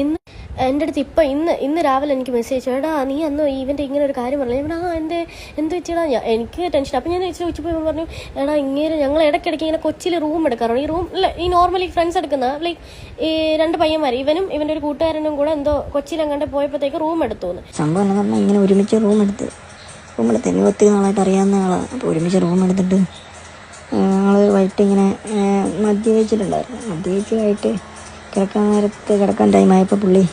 ഇന്ന് എന്റെ അടുത്ത് ഇപ്പം ഇന്ന് ഇന്ന് രാവിലെ എനിക്ക് മെസ്സേജ് ചേട്ടാ നീ അന്ന് ഇവന്റെ ഇങ്ങനെ ഒരു കാര്യം പറഞ്ഞു? പറഞ്ഞു, ആ എന്റെ എന്ത് വെച്ചാ ഞാൻ എനിക്ക് ടെൻഷൻ അപ്പം ഞാൻ വെച്ചാൽ ഉച്ച പോയി പറഞ്ഞു എടാ ഇങ്ങനെ ഞങ്ങൾ ഇടയ്ക്കിടയ്ക്ക് ഇങ്ങനെ കൊച്ചിയിൽ റൂം എടുക്കാറുണ്ട്. ഈ റൂം ഈ നോർമലി ഫ്രണ്ട്സ് എടുക്കുന്ന ലൈക്ക് ഈ രണ്ട് പയ്യന്മാർ ഇവനും ഇവന്റെ ഒരു കൂട്ടുകാരനും കൂടെ എന്തോ കൊച്ചിയിൽ അങ്ങോട്ട് പോയപ്പോഴത്തേക്ക് റൂം എടുത്തു സംഭവം ഇങ്ങനെ ഒരുമിച്ച് റൂം എടുത്ത്. റൂം എടുത്ത് എനിക്ക് ഒത്തിരി നാളായിട്ട് അറിയാവുന്ന ആളാണ് അപ്പോൾ ഒരുമിച്ച് റൂം എടുത്തിട്ട് ഞങ്ങൾ വൈകിട്ട് ഇങ്ങനെ മദ്യപിച്ചിട്ടുണ്ടായിരുന്നു. മദ്യപിച്ച് വൈകിട്ട് കിടക്കാൻ നേരത്ത് കിടക്കാൻ ടൈമായപ്പോൾ പുള്ളി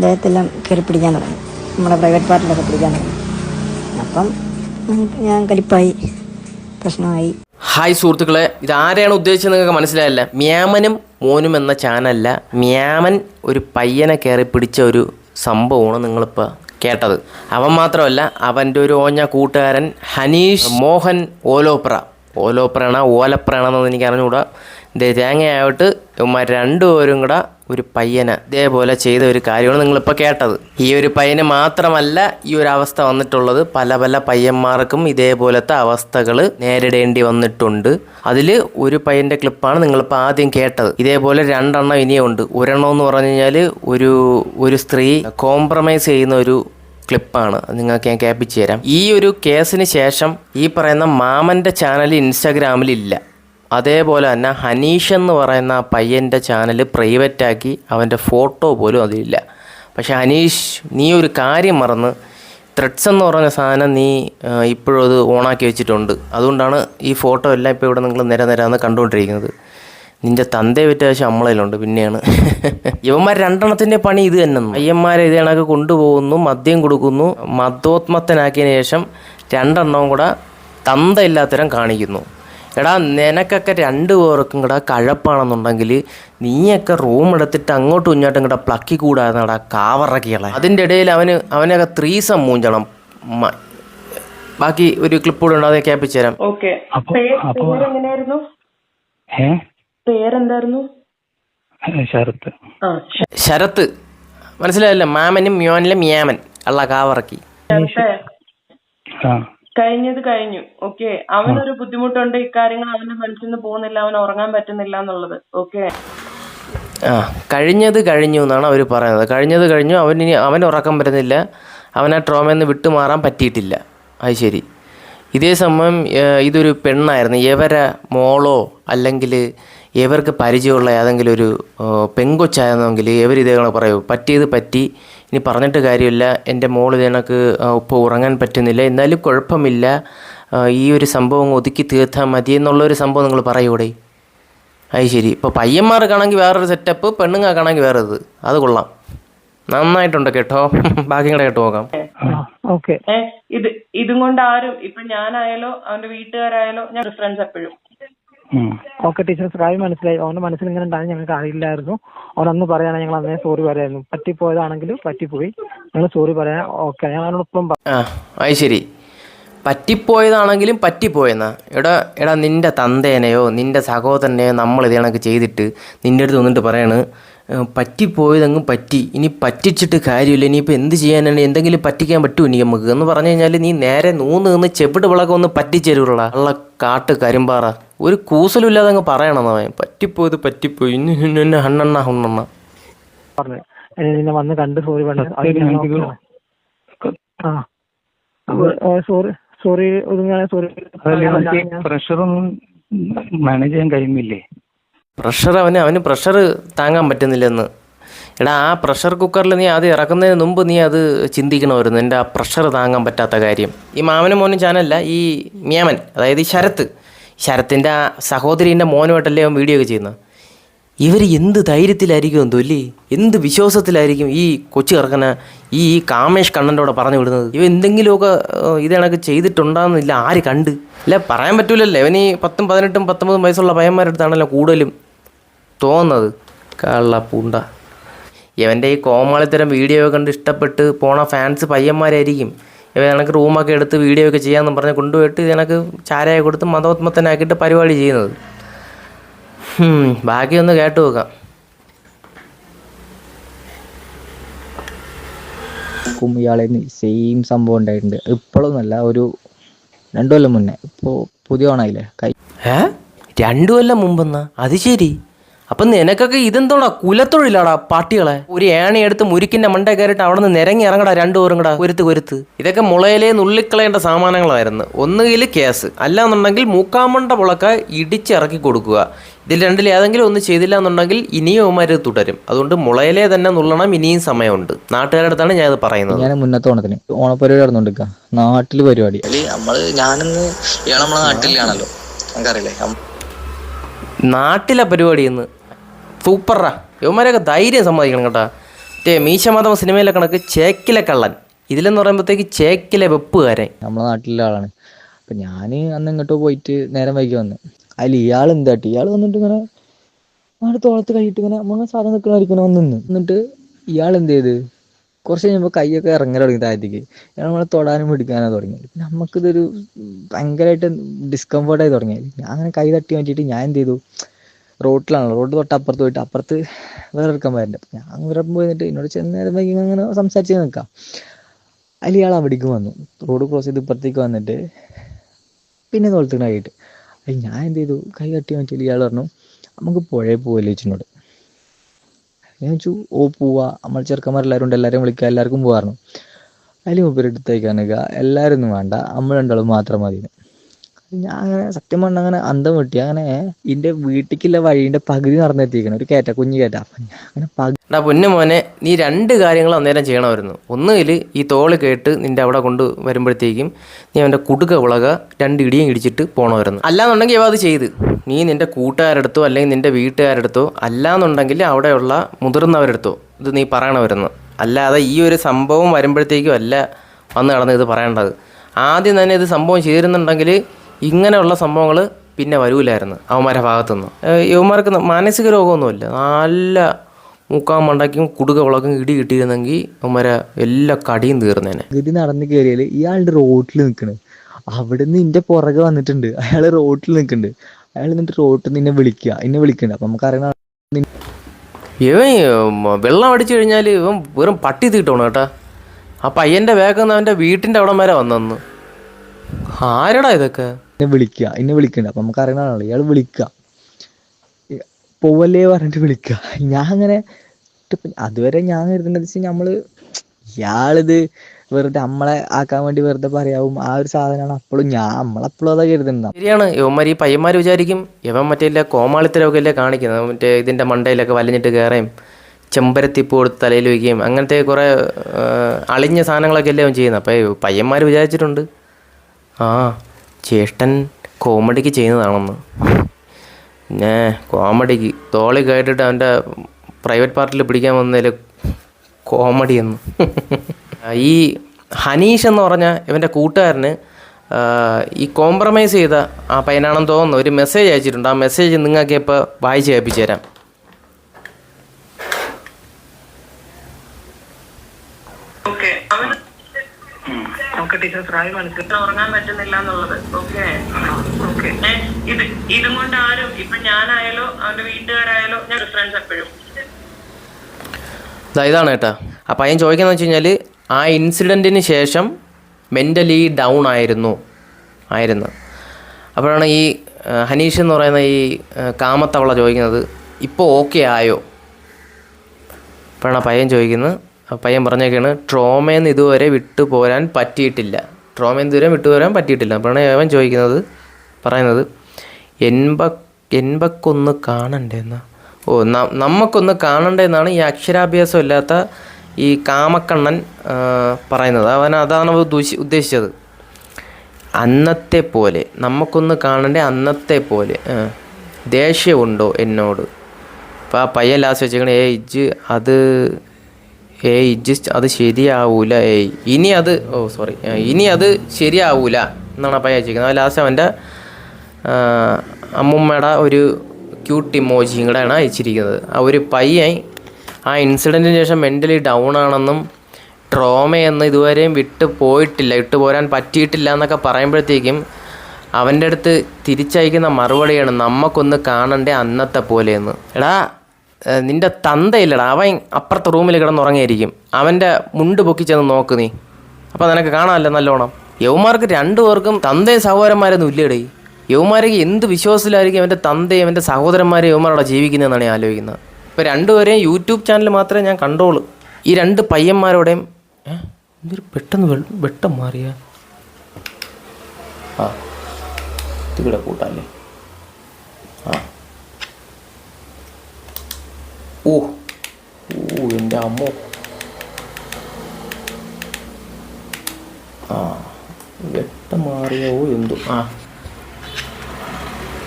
ദേഹത്തെല്ലാം കയറി പിടിക്കാൻ തുടങ്ങി. നമ്മുടെ പ്രൈവറ്റ് പാർട്ടിലൊക്കെ പിടിക്കാൻ തുടങ്ങി. അപ്പം ഞാൻ കലിപ്പായി. പ്രശ്നമായി. ഹായ് സുഹൃത്തുക്കളെ ഇത് ആരെയാണ് ഉദ്ദേശിച്ചത് നിങ്ങൾക്ക് മനസ്സിലായല്ല? മ്യാമനും മോനും എന്ന ചാനലല്ല. മ്യാമൻ ഒരു പയ്യനെ കയറി പിടിച്ച ഒരു സംഭവമാണ് നിങ്ങളിപ്പോൾ കേട്ടത്. അവൻ മാത്രമല്ല അവന്റെ ഒരു ഓഞ്ഞ കൂട്ടുകാരൻ ഹനീഷ് മോഹൻ ഓലോപ്ര. ഓലോപ്രണ ഓലപ്രണ എന്നൊന്നും എനിക്ക് അറിഞ്ഞുകൂടാ. ദേ തേങ്ങയായിട്ട് ഇവന്മാർ രണ്ടുപേരും കൂടെ ഒരു പയ്യനെ ഇതേപോലെ ചെയ്ത ഒരു കാര്യമാണ് നിങ്ങളിപ്പോൾ കേട്ടത്. ഈ ഒരു പയ്യന് മാത്രമല്ല ഈ ഒരു അവസ്ഥ വന്നിട്ടുള്ളത്. പല പല പയ്യന്മാർക്കും ഇതേപോലത്തെ അവസ്ഥകൾ നേരിടേണ്ടി വന്നിട്ടുണ്ട്. അതിൽ ഒരു പയ്യന്റെ ക്ലിപ്പാണ് നിങ്ങളിപ്പോൾ ആദ്യം കേട്ടത്. ഇതേപോലെ രണ്ടെണ്ണം ഇനിയുണ്ട്. ഒരെണ്ണം എന്ന് പറഞ്ഞു കഴിഞ്ഞാൽ ഒരു ഒരു സ്ത്രീ കോംപ്രമൈസ് ചെയ്യുന്ന ഒരു ക്ലിപ്പാണ്. നിങ്ങൾക്ക് ഞാൻ കേൾപ്പിച്ചു തരാം. ഈ ഒരു കേസിന് ശേഷം ഈ പറയുന്ന മാമന്റെ ചാനൽ ഇൻസ്റ്റാഗ്രാമിലില്ല. അതേപോലെ തന്നെ ഹനീഷ് എന്ന് പറയുന്ന പയ്യന്റെ ചാനൽ പ്രൈവറ്റാക്കി അവന്റെ ഫോട്ടോ പോലും അതിലില്ല. പക്ഷേ ഹനീഷ് നീ ഒരു കാര്യം മറന്ന് ത്രെഡ്സ് എന്ന് പറഞ്ഞ സാധനം നീ ഇപ്പോഴും അത് ഓണാക്കി വെച്ചിട്ടുണ്ട്. അതുകൊണ്ടാണ് ഈ ഫോട്ടോ എല്ലാം ഇപ്പോൾ ഇവിടെ നിങ്ങൾ നിര നിരാന്ന് കണ്ടുകൊണ്ടിരിക്കുന്നത്. നിന്റെ തന്തയെ വ്യത്യാസം നമ്മളതിലുണ്ട് പിന്നെയാണ്. ഇവന്മാർ രണ്ടെണ്ണത്തിന്റെ പണി ഇത് തന്നെ അയ്യന്മാരെ ഇത് കണക്ക് കൊണ്ടുപോകുന്നു മദ്യം കൊടുക്കുന്നു മദ്യോത്മത്തനാക്കിയതിന് ശേഷം രണ്ടെണ്ണവും കൂടെ തന്തയില്ലാത്തരം കാണിക്കുന്നു. എടാ നിനക്കൊക്കെ രണ്ട് പേർക്കും കൂടെ കഴപ്പാണെന്നുണ്ടെങ്കിൽ നീയൊക്കെ റൂം എടുത്തിട്ട് അങ്ങോട്ടും ഇങ്ങോട്ടും കൂടെ പ്ലക്കി കൂടാതെടാ കാവറക്കികളെ. അതിന്റെ ഇടയിൽ അവന് അവനൊക്കെ ത്രീസം മൂഞ്ചണം. ബാക്കി ഒരു ക്ലിപ്പ് കൂടെ ഉണ്ട് അതേ കേൾപ്പിച്ചു തരാം. പേരെന്തായിരുന്നു? ശരത്ത്. മനസ്സിലായല്ലോ? മാമനും മ്യോനിലെ മ്യാമൻ അള്ള കാവറക്കി. ആ. കഴിഞ്ഞത് കഴിഞ്ഞു. ഓക്കെ അവനൊരു ബുദ്ധിമുട്ടുണ്ട്. ഇക്കാര്യങ്ങൾ അവന്റെ മനസ്സിൽ നിന്ന് പോകുന്നില്ല. അവൻ ഉറങ്ങാൻ പറ്റുന്നില്ല എന്നുള്ളത്. ഓക്കെ ആ കഴിഞ്ഞത് കഴിഞ്ഞു എന്നാണ് അവർ പറയുന്നത്. കഴിഞ്ഞത് കഴിഞ്ഞു. അവൻ ഇനി അവൻ ഉറക്കം വരുന്നില്ല. അവൻ ആ ട്രോമയിൽ നിന്ന് വിട്ടുമാറാൻ പറ്റിയിട്ടില്ല. അത് ശരി. ഇതേ സമയം ഇതൊരു പെണ്ണായിരുന്നു. എവര മോളോ അല്ലെങ്കിൽ ഇവർക്ക് പരിചയമുള്ള ഏതെങ്കിലും ഒരു പെങ്കൊച്ചായിരുന്നെങ്കിൽ ഇവർ ഇതേ പറയൂ പറ്റിയത് പറ്റി ഇനി പറഞ്ഞിട്ട് കാര്യമില്ല. എന്റെ മോൾ ഇത് കണക്ക് ഇപ്പോൾ ഉറങ്ങാൻ പറ്റുന്നില്ല. എന്നാലും കുഴപ്പമില്ല. ഈ ഒരു സംഭവം ഒതുക്കി തീർത്താൽ മതി എന്നുള്ളൊരു സംഭവം നിങ്ങൾ പറയൂടെ അത് ശരി. ഇപ്പോൾ പയ്യന്മാർക്കാണെങ്കിൽ വേറൊരു സെറ്റപ്പ് പെണ്ണുങ്ങൾക്കാണെങ്കിൽ വേറെ ഇത് അത് കൊള്ളാം. നന്നായിട്ടുണ്ട് കേട്ടോ. ബാക്കി കൂടെ കേട്ടോ നോക്കാം. ഇത് ഇതും കൊണ്ട് ആരും ഇപ്പൊ ഞാനായാലോ അവന്റെ വീട്ടുകാരായാലോ ഞാൻ ഫ്രണ്ട്സ് എപ്പോഴും. Okay teacher. കാര്യം മനസ്സിലായി. അവന്റെ മനസ്സിൽ ഇങ്ങനെ ഉണ്ടായി ഞങ്ങൾക്ക് അറിയില്ലായിരുന്നു. അവൻ അന്ന് പറയാനാണ് ഞങ്ങൾ അന്നേ സോറി പറയായിരുന്നു. പറ്റിപ്പോയതാണെങ്കിൽ പറ്റിപ്പോയി. ഞങ്ങൾ സോറി പറയാൻ ഓക്കെ ഞങ്ങൾ അവനോടൊപ്പം ആ അത് ശരി. പറ്റിപ്പോയതാണെങ്കിലും പറ്റിപ്പോയെന്നാ. എടാ എടാ നിന്റെ തന്തേനെയോ നിന്റെ സഹോദരനെയോ നമ്മൾ ഇത് കണക്ക് ചെയ്തിട്ട് നിന്റെ അടുത്ത് വന്നിട്ട് പറയാണ് "ഏ, പറ്റിപ്പോയതങ്ങ് പറ്റി. ഇനി പറ്റിച്ചിട്ട് കാര്യമില്ല. ഇനിയിപ്പോൾ എന്ത് ചെയ്യാനാണ്? എന്തെങ്കിലും പറ്റിക്കാൻ പറ്റുമോ ഇനി നമുക്ക്. എന്ന് പറഞ്ഞു കഴിഞ്ഞാൽ നീ നേരെ നൂന്ന് നിന്ന് ചെവിട് വിളക്കം ഒന്ന് പറ്റിച്ചേരുള്ള ഉള്ള കാട്ട് കരിമ്പാറ. ഒരു കൂസലുമില്ലാതെ അങ്ങ് പറയണം അവൻ. പറ്റിപ്പോയത് പറ്റിപ്പോയി. ഇന്ന് ഹണ്ണണ്ണ ഹണ്ണെണ്ണ ഹണ്ണെണ്ണ. പറഞ്ഞു. "എന്നെ നിന്നെ വന്ന് കണ്ട് സോറി സോറി സോറി സോറി പ്രഷറൊന്നും മാനേജ് ചെയ്യാൻ കഴിയുന്നില്ലേ? പ്രഷർ അവന് അവന് പ്രഷർ താങ്ങാൻ പറ്റുന്നില്ലെന്ന്. എടാ ആ പ്രഷർ കുക്കറിൽ നീ അത് ഇറക്കുന്നതിന് മുമ്പ് നീ അത് ചിന്തിക്കണമായിരുന്നു. എന്റെ ആ പ്രഷർ താങ്ങാൻ പറ്റാത്ത കാര്യം. ഈ മാമനും മോനും ചാനല്ല ഈ മ്യാമൻ അതായത് ഈ ശരത്ത്. ശരത്തിന്റെ ആ സഹോദരീന്റെ മോനുമായിട്ടല്ലേ അവൻ വീഡിയോ ഒക്കെ ചെയ്യുന്നത്? ഇവർ എന്ത് ധൈര്യത്തിലായിരിക്കും തൊല്ലി എന്ത് വിശ്വാസത്തിലായിരിക്കും ഈ കൊച്ചു കിടക്കുന്ന ഈ കാമേഷ് കണ്ണന്റെ പറഞ്ഞു വിടുന്നത്? ഇവ എന്തെങ്കിലുമൊക്കെ ഏഹ്, ഇത് കണക്ക് ചെയ്തിട്ടുണ്ടാകുന്നില്ല ആര് കണ്ട്? അല്ല പറയാൻ പറ്റൂലല്ലോ. ഇവൻ ഈ പത്തും പതിനെട്ടും പത്തൊമ്പതും വയസ്സുള്ള പയ്യന്മാരുടെ അടുത്താണല്ലോ കൂടുതലും തോന്നുന്നത്. കള്ള പൂണ്ട ഇവന്റെ ഈ കോമാളിത്തരം വീഡിയോ കണ്ട് ഇഷ്ടപ്പെട്ട് പോണ ഫാൻസ് പയ്യന്മാരായിരിക്കും. ഇവ കണക്ക് റൂമൊക്കെ എടുത്ത് വീഡിയോ ഒക്കെ ചെയ്യാമെന്ന് പറഞ്ഞ് കൊണ്ടുപോയിട്ട് ഇതിനക്ക് ചാരയായി കൊടുത്ത് മതോത്മത്തനാക്കിയിട്ട് പരിപാടി ചെയ്യുന്നത്. ബാക്കിയൊന്ന് കേട്ടു നോക്കാം. ക്കും ഇയാളെ സെയിം സംഭവം ഉണ്ടായിട്ടുണ്ട്. ഇപ്പോഴൊന്നുമല്ല ഒരു രണ്ടു കൊല്ലം മുന്നേ. ഇപ്പോൾ പുതിയ ഓണായില്ലേ? കൈ ഏ? രണ്ടു കൊല്ലം മുമ്പെന്നാ? അത് ശരി. അപ്പം നിനക്കൊക്കെ ഇതെന്തോടാ കുലത്തൊഴിലാടാ പാട്ടികളെ ഒരു ഏണി എടുത്ത് മുരിക്കിന്റെ മണ്ട കയറിയിട്ട് അവിടെ നിന്ന് നിരങ്ങി ഇറങ്ങടാ രണ്ടു പേരും കൂടെ ഒരുത്ത് കൊരുത്ത് ഇതൊക്കെ മുളയിലേ നുള്ളിക്കളയേണ്ട സാമാനങ്ങളായിരുന്നു. ഒന്നുകിൽ കേസ് അല്ലാന്നുണ്ടെങ്കിൽ മൂക്കാമണ്ട പുളക്ക ഇടിച്ചിറക്കി കൊടുക്കുക. ഇതിൽ രണ്ടിൽ ഏതെങ്കിലും ഒന്ന് ചെയ്തില്ല എന്നുണ്ടെങ്കിൽ ഇനിയും അവന്മാർ തുടരും. അതുകൊണ്ട് മുളയിലെ തന്നെ നുള്ളണം ഇനിയും സമയമുണ്ട്. നാട്ടുകാരുടെ അടുത്താണ് ഞാൻ ഇത് പറയുന്നത്. ഞാൻ മുന്നത്തെ ഓണത്തിന് ഓണപ്പരിപാടി നാട്ടിൽ നാട്ടിൽ പരിപാടി. അതിൽ നമ്മൾ ഞാനിന്ന് ഇയാൾ നമ്മളെ നാട്ടിലാണല്ലോ നമുക്കറിയില്ലേ? നാട്ടിലെ പരിപാടി ഇന്ന്. സൂപ്പറാ. ഇവന്മാരെയൊക്കെ ധൈര്യം സമ്മതിക്കണം കേട്ടോ. മറ്റേ മീശമാധവ സിനിമയിലെ കണക്ക് ചേക്കിലെ കള്ളൻ. ഇതിലെന്ന് പറയുമ്പോഴത്തേക്ക് ചേക്കിലെ വെപ്പുകാരൻ നമ്മളെ നാട്ടിലെ ആളാണ്. അപ്പൊ ഞാൻ അന്ന് ഇങ്ങോട്ട് പോയിട്ട് നേരം വൈകി വന്ന്. അതിൽ ഇയാൾ എന്താട്ടി ഇയാൾ വന്നിട്ട് ഇങ്ങനെ നമ്മുടെ തോളത്ത് കഴിയിട്ട് ഇങ്ങനെ നമ്മൾ സാധനം നിൽക്കണമായിരിക്കണം വന്ന് നിന്ന് എന്നിട്ട് ഇയാൾ എന്ത് ചെയ്ത്? കുറച്ച് കഴിയുമ്പോൾ കൈയൊക്കെ ഇറങ്ങൽ തുടങ്ങി താഴത്തേക്ക്. ഇയാൾ നമ്മളെ തൊടാനും പിടിക്കാനോ തുടങ്ങി. പിന്നെ നമുക്കിതൊരു ഭയങ്കരമായിട്ട് ഡിസ്കംഫർട്ടായി തുടങ്ങി. ഞാൻ അങ്ങനെ കൈ തട്ടി മാറ്റിയിട്ട് ഞാൻ എന്ത് ചെയ്തു? റോട്ടിലാണല്ലോ. റോഡ് തൊട്ട് അപ്പുറത്ത് പോയിട്ട് അപ്പുറത്ത് വേറെ ഒരു വരുന്നുണ്ട് അപ്പൊ ഞാൻ വേറെ പോയിട്ട് എന്നോട് ചെന്ന് നേരം അങ്ങനെ സംസാരിച്ച് നിൽക്കാം. അതിൽ ഇയാൾ അവിടേക്ക് വന്നു. റോഡ് ക്രോസ് ചെയ്ത് ഇപ്പുറത്തേക്ക് വന്നിട്ട് പിന്നെ തോളത്തിനായിട്ട് അത് ഞാൻ എന്ത് ചെയ്തു? കൈ കട്ടി മാറ്റിയാൽ ഇയാൾ പറഞ്ഞു നമുക്ക് പുഴയിൽ പോകല്ലേ ചേച്ചിനോട്? ഞാൻ ചോദിച്ചു ഓ പോവാ. നമ്മൾ ചെറുക്കന്മാരെല്ലാവരും ഉണ്ട്. എല്ലാവരും വിളിക്കുക. എല്ലാവർക്കും പോകാറുണ്ട് അതിൽ മൂപ്പരെടുത്തേക്കാണ് എല്ലാവരും ഒന്നും വേണ്ട. നമ്മൾ രണ്ടാളും മാത്രം മതി. ഞാൻ അങ്ങനെ സത്യം പറഞ്ഞ അങ്ങനെ അന്തം വെട്ടി. അങ്ങനെ എന്റെ വീട്ടിലേക്കുള്ള വഴിന്റെ പകുതി നടന്നെത്തിക്കണം. ഒരു കേറ്റ കുഞ്ഞു കേറ്റ. അപ്പൊ അങ്ങനെ എടാ പൊന്നു മോനെ നീ രണ്ട് കാര്യങ്ങൾ അന്നേരം ചെയ്യണമായിരുന്നു. ഒന്നുകിൽ ഈ തോൾ കേട്ട് നിന്റെ അവിടെ കൊണ്ട് വരുമ്പോഴത്തേക്കും നീ അവന്റെ കുടുക്ക വിളക രണ്ട് ഇടിയും ഇടിച്ചിട്ട് പോകണമായിരുന്നു അല്ലാന്നുണ്ടെങ്കിൽ അവ അത് ചെയ്ത്. നീ നിന്റെ കൂട്ടുകാരെടുത്തോ അല്ലെങ്കിൽ നിന്റെ വീട്ടുകാരെടുത്തോ അല്ലാന്നുണ്ടെങ്കിൽ അവിടെയുള്ള മുതിർന്നവരെടുത്തോ ഇത് നീ പറയണമായിരുന്നു. അല്ലാതെ ഈ ഒരു സംഭവം വരുമ്പോഴത്തേക്കും അല്ല വന്ന് കടന്ന് ഇത് പറയേണ്ടത്. ആദ്യം തന്നെ ഇത് സംഭവം ചെയ്തിരുന്നുണ്ടെങ്കിൽ ഇങ്ങനെയുള്ള സംഭവങ്ങൾ പിന്നെ വരൂലായിരുന്നു അവന്മാരുടെ ഭാഗത്തുനിന്ന്. യുവമാർക്ക് മാനസിക രോഗമൊന്നുമില്ല. നല്ല മൂക്കാൻ മണ്ടാക്കിയും കുടുക വിളക്കും ഇടി കിട്ടിയിരുന്നെങ്കിൽ അവന്മാരെ എല്ലാ കടിയും തീർന്നേനെ. പകുതി നടന്ന് കയറിയാൽ ഇയാളുടെ റോട്ടിൽ നിൽക്കണ് അവിടുന്ന് ഇന്റെ പുറകെ വന്നിട്ടുണ്ട്. അയാൾ റോട്ടിൽ നിൽക്കുന്നുണ്ട് അയാൾ എന്നിട്ട് റോട്ടിൽ നിന്നെ വിളിക്കുക എന്നെ വിളിക്കുന്നുണ്ട് അപ്പൊ നമുക്കറിയണ ഇവൻ വെള്ളം അടിച്ചു കഴിഞ്ഞാൽ ഇവൻ വെറും പട്ടി തീട്ടണം കേട്ടാ. ആ പയ്യന്റെ വേഗം അവന്റെ വീട്ടിന്റെ വീട്ടിന്റെ അവിടം വരെ വന്നെന്ന്. ആരടാ ഇതൊക്കെ? എന്നെ വിളിക്കുക എന്നെ വിളിക്കണ്ട. അപ്പൊ നമുക്ക് അറിയണല്ലോ ഇയാൾ വിളിക്കുക. പോവല്ലേ പറഞ്ഞിട്ട് വിളിക്കുക. ഞാൻ അങ്ങനെ അതുവരെ ഞാൻ കരുതുന്നത് വെച്ചാൽ നമ്മൾ ഇയാളിത് വെറുതെ നമ്മളെ ആക്കാൻ വേണ്ടി വെറുതെ പറയാവും. ആ ഒരു സാധനമാണ് അപ്പോഴും ഞാൻ നമ്മളപ്പോഴും അതാ കരുതുന്നത്. ശരിയാണ്. ഇവന്മാർ ഈ പയ്യന്മാർ വിചാരിക്കും ഇവൻ മറ്റേ ഇല്ല കോമാളിത്തരമൊക്കെ അല്ലേ കാണിക്കുന്നത്. മറ്റേ ഇതിന്റെ മണ്ടയിലൊക്കെ വലിഞ്ഞിട്ട് കയറുകയും ചെമ്പരത്തിപ്പ് കൊടുത്ത് തലയിൽ വയ്ക്കുകയും അങ്ങനത്തെ കുറേ അളിഞ്ഞ സാധനങ്ങളൊക്കെ അല്ലേ അവൻ ചെയ്യുന്നത്. അപ്പോൾ പയ്യന്മാർ വിചാരിച്ചിട്ടുണ്ട്. ആ. ചേട്ടൻ കോമഡിക്ക് ചെയ്യുന്നതാണെന്ന്. പിന്നെ കോമഡിക്ക്. തോളി കേട്ടിട്ട് അവന്റെ പ്രൈവറ്റ് പാർട്ടിൽ പിടിക്കാൻ വന്നതിൽ കോമഡി എന്ന് ഈ ഹനീഷ് എന്ന് പറഞ്ഞ ഇവന്റെ കൂട്ടുകാരന് ഈ കോംപ്രമൈസ് ചെയ്ത ആ പയ്യനാണെന്ന് തോന്നുന്നു. ഒരു മെസ്സേജ് അയച്ചിട്ടുണ്ട്. ആ മെസ്സേജ് നിങ്ങൾക്ക് ഇപ്പോൾ വായിച്ച് കേൾപ്പിച്ചു തരാം. ഓക്കെ. ഓക്കെ ടീച്ചർ പ്രായം മനസ്സിലാക്കി ഉറങ്ങാൻ പറ്റുന്നില്ല എന്നുള്ളത്. ഓക്കെ. ഓക്കെ. ഇത് ഇതും കൊണ്ട് ആരും ഇപ്പൊ ഞാനായാലോ അവന്റെ വീട്ടുകാരായാലോ ഞാൻ ഫ്രണ്ട്സ് എപ്പോഴും. ദാ ഇതാണ് കേട്ടാ ആ പയ്യൻ ചോദിക്കുന്നത് വെച്ച് കഴിഞ്ഞാൽ ആ ഇൻസിഡന്റിന് ശേഷം മെന്റലി ഡൗൺ ആയിരുന്നു. ആയിരുന്നു. അപ്പോഴാണ് ഈ ഹനീഷ് എന്ന് പറയുന്ന ഈ കാമത്തവള ചോദിക്കുന്നത് ഇപ്പോൾ ഓക്കെ ആയോ? അപ്പോഴാണ് പയ്യൻ ചോദിക്കുന്നത് പയ്യൻ പറഞ്ഞേക്കാണ് ട്രോമയെന്ന് ഇതുവരെ വിട്ടു പോരാൻ പറ്റിയിട്ടില്ല. ട്രോമയെന്ന് ഇതുവരെ വിട്ടു പോരാൻ പറ്റിയിട്ടില്ല. അപ്പോഴാണ് അവൻ ചോദിക്കുന്നത് പറയുന്നത് എൺപ എൺപക്കൊന്ന് കാണണ്ടേ എന്നാ? ഓ നമുക്കൊന്ന് കാണണ്ടേ എന്നാണ് ഈ അക്ഷരാഭ്യാസം ഇല്ലാത്ത ഈ കാമക്കണ്ണൻ പറയുന്നത്. അവൻ അതാണ് ഉദ്ദേശിച്ചത്. അന്നത്തെ പോലെ നമുക്കൊന്ന് കാണണ്ടേ അന്നത്തെ പോലെ ദേഷ്യമുണ്ടോ എന്നോട്? അപ്പോൾ ആ പയ്യൻ ലാസ്റ്റ് വെച്ചേക്കണേ ഏജ് അത് ഏയ് ജസ്റ്റ് അത് ശരിയാവൂല ഏയ്. ഇനി അത് ഓ സോറി ഇനി അത് ശരിയാവൂല എന്നാണ് അപ്പം അയച്ചിരിക്കുന്നത് ലാസ്റ്റ് അവന്റെ അമ്മുമ്മയുടെ ഒരു ക്യൂട്ട് ഇമോജിയും കൂടെയാണ് അയച്ചിരിക്കുന്നത്. ആ ഒരു പയ്യൻ ആ ഇൻസിഡന്റിന് ശേഷം മെന്റലി ഡൗൺ ആണെന്നും ട്രോമയെന്ന് ഇതുവരെയും വിട്ട് പോയിട്ടില്ല വിട്ടു പോരാൻ പറ്റിയിട്ടില്ല എന്നൊക്കെ പറയുമ്പോഴത്തേക്കും അവന്റെ അടുത്ത് തിരിച്ചയക്കുന്ന മറുപടിയാണ് നമുക്കൊന്ന് കാണണ്ടേ അന്നത്തെ പോലെയെന്ന് എടാ നിന്റെ തന്തയില്ലടാ. അവൻ അപ്പുറത്തെ റൂമിൽ കിടന്നുറങ്ങിയിരിക്കും അവന്റെ മുണ്ട് പൊക്കി ചെന്ന് നോക്ക് നീ. അപ്പോൾ നിനക്ക് കാണാമല്ലോ നല്ലോണം. യവന്മാർക്ക് രണ്ടു പേർക്കും തന്തയും സഹോദരന്മാരൊന്നും ഇല്ലേടേ. യൗമാരേക്ക് എന്ത് വിശ്വാസത്തിലായിരിക്കും അവന്റെ തന്തയും അവന്റെ സഹോദരന്മാരെ യവന്മാരവിടെ ജീവിക്കുന്നതെന്നാണ് ഞാൻ ആലോചിക്കുന്നത്. ഇപ്പോൾ രണ്ടുപേരെയും യൂട്യൂബ് ചാനൽ മാത്രമേ ഞാൻ കണ്ടോളൂ. ഈ രണ്ട് പയ്യന്മാരോടെയും? എന്തൊരു പെട്ടെന്ന് വെട്ടം മാറിയ. ആ ഇത് കൂടെ കൂട്ടാല്ലേ ആ. ഓ ഓ എന്റെ അമ്മോ. ആ വെട്ടം മാറിയോ എന്തോ? ആ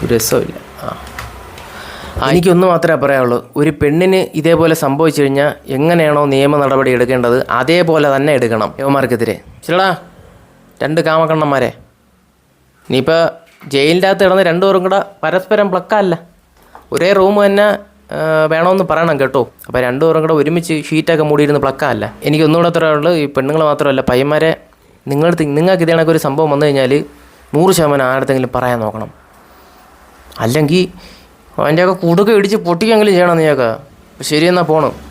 രസമില്ല. ആ. എനിക്ക് എനിക്കൊന്ന് മാത്രമേ പറയാനുള്ളൂ. ഒരു പെണ്ണിന് ഇതേപോലെ സംഭവിച്ചു കഴിഞ്ഞാൽ എങ്ങനെയാണോ നിയമ നടപടി എടുക്കേണ്ടത് അതേപോലെ തന്നെ എടുക്കണം യുവമാർക്കെതിരെ ചിലടാ രണ്ട് കാമക്കണ്ണന്മാരെ. ഇനിയിപ്പോൾ ജയിലിന്റെ അകത്ത് കിടന്ന് രണ്ടുപേരും കൂടെ പരസ്പരം പ്ലക്കല്ല ഒരേ റൂം തന്നെ വേണമെന്ന് പറയണം കേട്ടോ. അപ്പോൾ രണ്ടു രണ്ടുപേരും കൂടെ ഒരുമിച്ച് ഷീറ്റൊക്കെ മൂടിയിരുന്ന് പ്ലക്കാല്ല? എനിക്ക് ഒന്നുകൂടെ അത്രയുള്ളൂ ഈ പെണ്ണുങ്ങൾ മാത്രമല്ല പയ്യന്മാരെ നിങ്ങളുടെ നിങ്ങൾക്ക് ഇതേ ഒരു സംഭവം വന്നു കഴിഞ്ഞാൽ നൂറ് ശതമാനം ആരുടെങ്കിലും പറയാൻ നോക്കണം. അല്ലെങ്കിൽ അവന്റെയൊക്കെ കുടുക്ക ഇടിച്ച് പൊട്ടിക്കെങ്കിലും ചെയ്യണം നീയൊക്കെ. ശരിയെന്നാൽ പോകണം